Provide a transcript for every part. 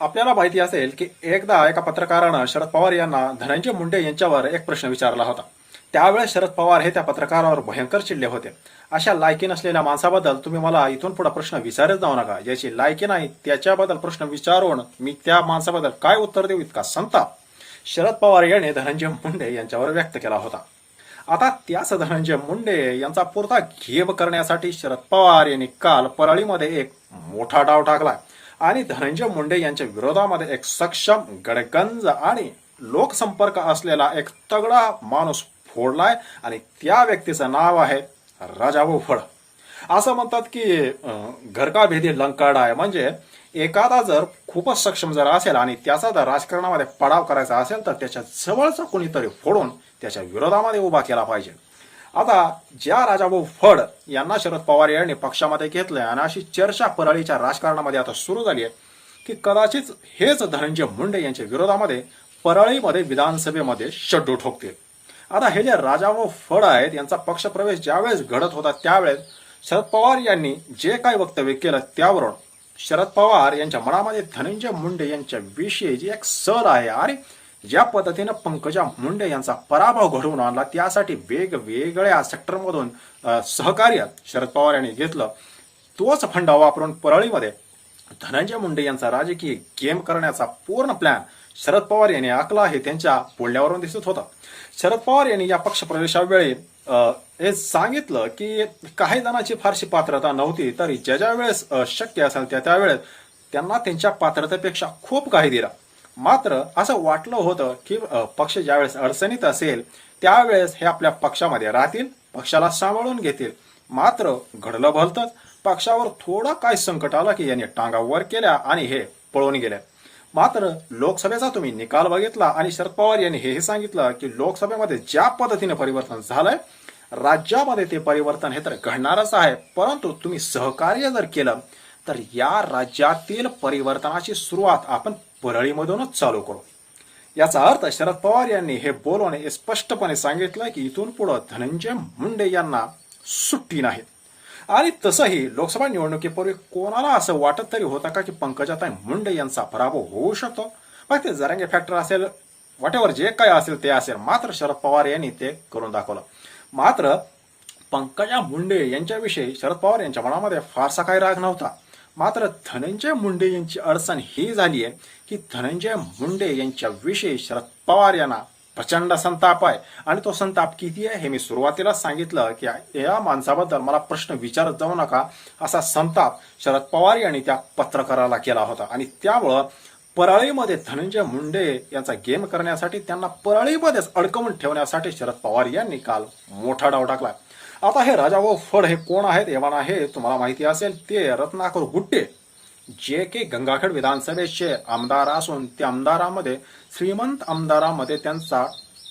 आपल्याला माहिती असेल की एकदा एका पत्रकारानं शरद पवार यांना धनंजय मुंडे यांच्यावर एक प्रश्न विचारला होता. त्यावेळेस शरद पवार हे त्या पत्रकारावर भयंकर चिडले होते. अशा लायकी नसलेल्या माणसाबद्दल तुम्ही मला इथून पुढे प्रश्न विचारत जाऊ नका. ज्याची लायकी नाही त्याच्याबद्दल प्रश्न विचारून मी त्या माणसाबद्दल काय उत्तर देऊ इतका संताप शरद पवार यांनी धनंजय मुंडे यांच्यावर व्यक्त केला होता. आता त्याच धनंजय मुंडे यांचा पुरता घेब करण्यासाठी शरद पवार यांनी काल परळीमध्ये एक मोठा डाव टाकला आणि धनंजय मुंडे यांच्या विरोधामध्ये एक सक्षम गडगंज आणि लोकसंपर्क असलेला एक तगडा माणूस फोडलाय आणि त्या व्यक्तीचं नाव आहे राजाभाऊ फड असं म्हणतात की घरका भेदी लंकाडा आहे. म्हणजे एखादा जर खूपच सक्षम जर असेल आणि त्याचा जर राजकारणामध्ये पडाव करायचा असेल तर त्याच्या जवळचा कोणीतरी फोडून त्याच्या विरोधामध्ये उभा केला पाहिजे. आता ज्या राजाभाऊ फड यांना शरद पवार यांनी पक्षामध्ये घेतलंय आणि अशी चर्चा परळीच्या राजकारणामध्ये आता सुरू झाली आहे की कदाचित हेच धनंजय मुंडे यांच्या विरोधामध्ये परळीमध्ये विधानसभेमध्ये शड्डू ठोकतील. आता हे जे राजाभाऊ फड आहेत यांचा पक्षप्रवेश ज्यावेळेस घडत होता त्यावेळेस शरद पवार यांनी जे काही वक्तव्य केलं त्यावरून शरद पवार यांच्या मनामध्ये धनंजय मुंडे यांच्या विषयी जी एक सर आहे आणि ज्या पद्धतीनं पंकजा मुंडे यांचा पराभव घडवून आणला त्यासाठी वेगवेगळ्या सेक्टरमधून सहकार्य शरद पवार यांनी घेतलं. तोच फंडा वापरून परळीमध्ये धनंजय मुंडे यांचा राजकीय गेम करण्याचा पूर्ण प्लॅन शरद पवार यांनी आखला हे त्यांच्या बोलण्यावरून दिसत होता. शरद पवार यांनी या पक्षप्रवेशावेळी हे सांगितलं की काही जणांची फारशी पात्रता नव्हती तरी ज्या ज्या वेळेस शक्य असेल त्या त्यावेळेस त्यांना त्यांच्या पात्रतेपेक्षा खूप काही दिला. मात्र असं वाटलं होतं की पक्ष ज्यावेळेस अडचणीत असेल त्यावेळेस हे आपल्या पक्षामध्ये राहतील पक्षाला सांभाळून घेतील. मात्र घडलं भलतंच. पक्षावर थोडा काय संकट आला की यांनी टांगा वर केल्या आणि हे पळून गेल्या मात्र लोकसभेचा तुम्ही निकाल बघितला आणि शरद पवार यांनी हेही सांगितलं की लोकसभेमध्ये ज्या पद्धतीने परिवर्तन झालंय राज्यामध्ये ते परिवर्तन हे तर घडणारच आहे. परंतु तुम्ही सहकार्य जर केलं तर या राज्यातील परिवर्तनाची सुरुवात आपण परळीमधूनच चालू करू. याचा अर्थ शरद पवार यांनी हे बोलवणे हे स्पष्टपणे सांगितलं की इथून पुढे धनंजय मुंडे यांना सुट्टी नाही. आणि तसंही लोकसभा निवडणुकीपूर्वी कोणाला असं वाटत तरी होता का की पंकजाताई मुंडे यांचा पराभव होऊ शकतो? मग ते जरांगे फॅक्टर असेल वाटेवर जे काय असेल ते असेल मात्र शरद पवार यांनी ते करून दाखवलं. मात्र पंकजा मुंडे यांच्याविषयी शरद पवार यांच्या मनामध्ये फारसा काही राग नव्हता. मात्र धनंजय मुंडे यांची अडचण ही झाली आहे की धनंजय मुंडे यांच्याविषयी शरद पवार यांना प्रचंड संताप आहे. आणि तो संताप किती आहे हे मी सुरुवातीला सांगितलं की या माणसाबद्दल मला प्रश्न विचारत जाऊ नका असा संताप शरद पवार यांनी त्या पत्रकाराला केला होता. आणि त्यामुळं परळीमध्ये धनंजय मुंडे यांचा गेम करण्यासाठी त्यांना परळीमध्येच अडकवून ठेवण्यासाठी शरद पवार यांनी काल मोठा डाव टाकला. आता हे राजाभाऊ फड हे कोण आहेत एव्हाना हे तुम्हाला माहिती असेल ते रत्नाकर गुट्टे जे के गंगाखेड विधानसभेचे आमदार असून त्या आमदारामध्ये श्रीमंत आमदारामध्ये त्यांचा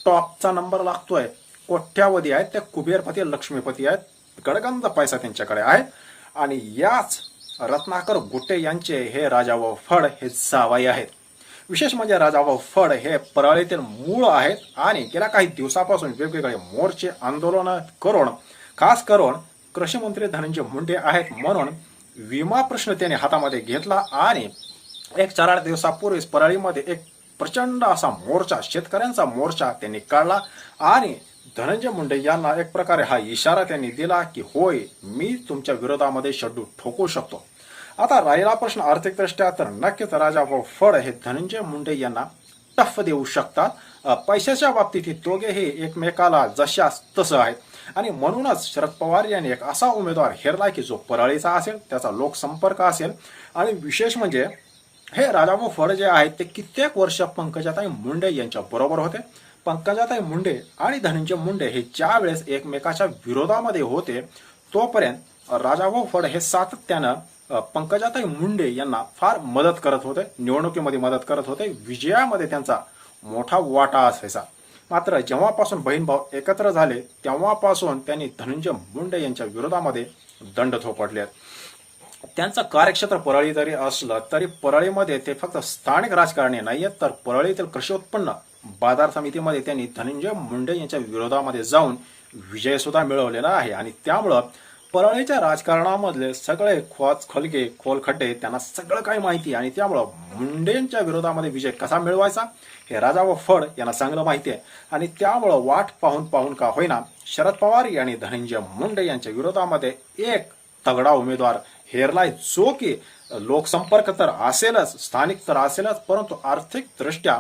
टॉपचा नंबर लागतोय. कोट्यावधी आहेत त्या कुबेरपती लक्ष्मीपती आहेत गडगंज पैसा त्यांच्याकडे आहे. आणि याच रत्नाकर गुट्टे यांचे हे राजाभाऊ फड हे जावाई आहेत. विशेष म्हणजे राजाभाऊ फड हे परळीतील मूळ आहेत आणि गेल्या काही दिवसापासून वेगवेगळे मोर्चे आंदोलन करून खास करून कृषीमंत्री धनंजय मुंडे आहेत म्हणून विमा प्रश्न त्याने हातामध्ये घेतला आणि एक चार आठ दिवसापूर्वीच परळीमध्ये एक प्रचंड असा मोर्चा शेतकऱ्यांचा मोर्चा त्यांनी काढला आणि धनंजय मुंडे यांना एक प्रकारे हा इशारा त्यांनी दिला की होय मी तुमच्या विरोधामध्ये शड्डू ठोकू शकतो. आता राहिला प्रश्न आर्थिकदृष्ट्या तर नक्कीच राजा भाऊ फड हे धनंजय मुंडे यांना टफ देऊ शकतात. पैशाच्या बाबतीत हे दोघेही एकमेकाला जशास तसं आहेत. आणि म्हणूनच शरद पवार यांनी एक असा उमेदवार हेरला की जो परळीचा असेल त्याचा लोकसंपर्क असेल. आणि विशेष म्हणजे हे राजाभाऊ फड जे आहेत ते कित्येक वर्ष पंकजाताई मुंडे यांच्या बरोबर होते. पंकजाताई मुंडे आणि धनंजय मुंडे हे ज्या वेळेस एकमेकाच्या विरोधामध्ये होते तोपर्यंत राजाभाऊ फड हे सातत्यानं पंकजाताई मुंडे यांना फार मदत करत होते. निवडणुकीमध्ये मदत करत होते. विजयामध्ये त्यांचा मोठा वाटा असायचा. मात्र जेव्हापासून बहीण भाऊ एकत्र झाले तेव्हापासून त्यांनी धनंजय मुंडे यांच्या विरोधामध्ये दंड थोपटले आहेत त्यांचं कार्यक्षेत्र परळी जरी असलं तरी परळीमध्ये ते फक्त स्थानिक राजकारणी नाही आहेत तर परळीतील कृषी उत्पन्न बाजार समितीमध्ये त्यांनी धनंजय मुंडे यांच्या विरोधामध्ये जाऊन विजय सुद्धा मिळवलेला आहे. आणि त्यामुळं परळीच्या राजकारणामधले सगळे खोच खलगे खोलखड्डे त्यांना सगळं काही माहिती आहे. आणि त्यामुळं मुंडेंच्या विरोधामध्ये विजय कसा मिळवायचा हे राजा व फड यांना चांगलं माहिती आहे. आणि त्यामुळं वाट पाहून पाहून का होईना शरद पवार यांनी धनंजय मुंडे यांच्या विरोधामध्ये एक तगडा उमेदवार हेरलाय. जो की लोकसंपर्क तर असेलच स्थानिक तर असेलच परंतु आर्थिक दृष्ट्या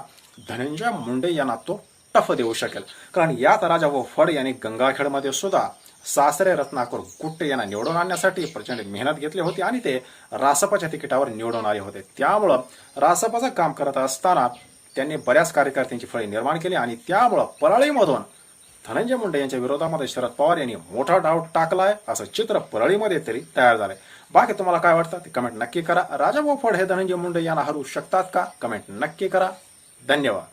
धनंजय मुंडे यांना तो टफ देऊ शकेल. कारण यात राजा व फड यांनी गंगाखेडमध्ये सुद्धा सासरे रत्नाकर गुट्टे यांना निवडून आणण्यासाठी प्रचंड मेहनत घेतली होती आणि ते रासपाच्या तिकिटावर निवडून आले होते. त्यामुळं रासपाचं काम करत असताना त्यांनी बऱ्याच कार्यकर्त्यांची फळी निर्माण केली आणि त्यामुळं परळीमधून धनंजय मुंडे यांच्या विरोधामध्ये शरद पवार यांनी मोठा डाव टाकलाय असं चित्र परळीमध्ये तरी तयार झालंय. बाकी तुम्हाला काय वाटतं ते कमेंट नक्की करा. राजा फड हे धनंजय मुंडे यांना हरू शकतात का? कमेंट नक्की करा. धन्यवाद.